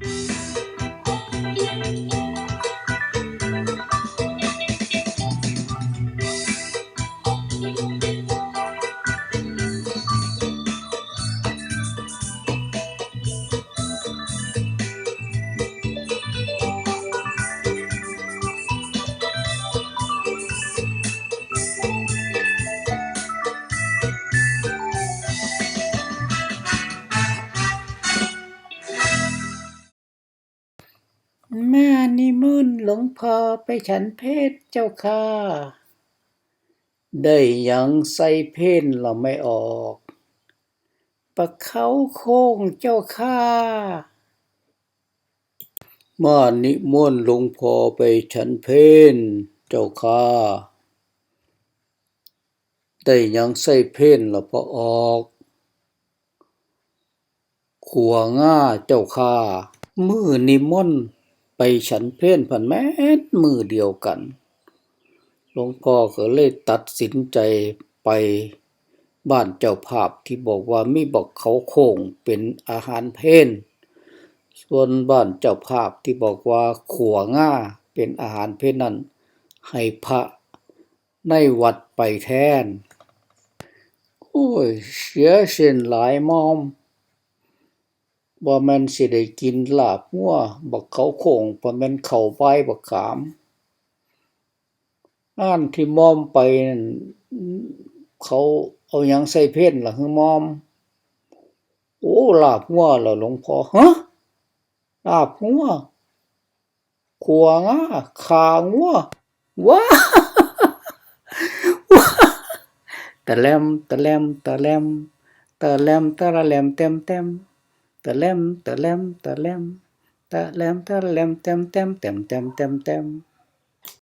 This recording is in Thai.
Thank you. แม่นิมนต์หลวงพ่อไปฉันเพศเจ้าค่ะ ได้ยังใส่เพนเราไม่ออกปะเขาโค้งเจ้าค่ะมานิมนต์หลวงพ่อไปฉันเพนเจ้าค่ะได้ยังใส่เพนเราพอออกขัวง่าเจ้าค่ะมือนิมนต์ ไปฉันเพนพันแม่นมือเดียวกัน หลวงพ่อก็เลยตัดสินใจไปบ้านเจ้าภาพที่บอกว่ามีบอกเขาโค้งเป็นอาหารเพนส่วนบ้านเจ้าภาพที่บอกว่าขัวง่าเป็นอาหารเพนนั้น ให้พระในวัดไปแทน โอ้ย เสียเส้นหลายมอม บ่แม่นสิได้กินลาบงัวบักเขาโค้งบ่แม่นเข้าวใบบักขามงานที่มอมไปนั่นเขาเอาหยังใส่เพนล่ะฮึมอม โอ้ลาบงัวเหรอหลวงพ่อฮะลาบงัวขัวงาขางัวว้าตะแลมตะแลมตะแลมตะแลมตะละแลมเต็มเต็ม ตะแลมตะแลมต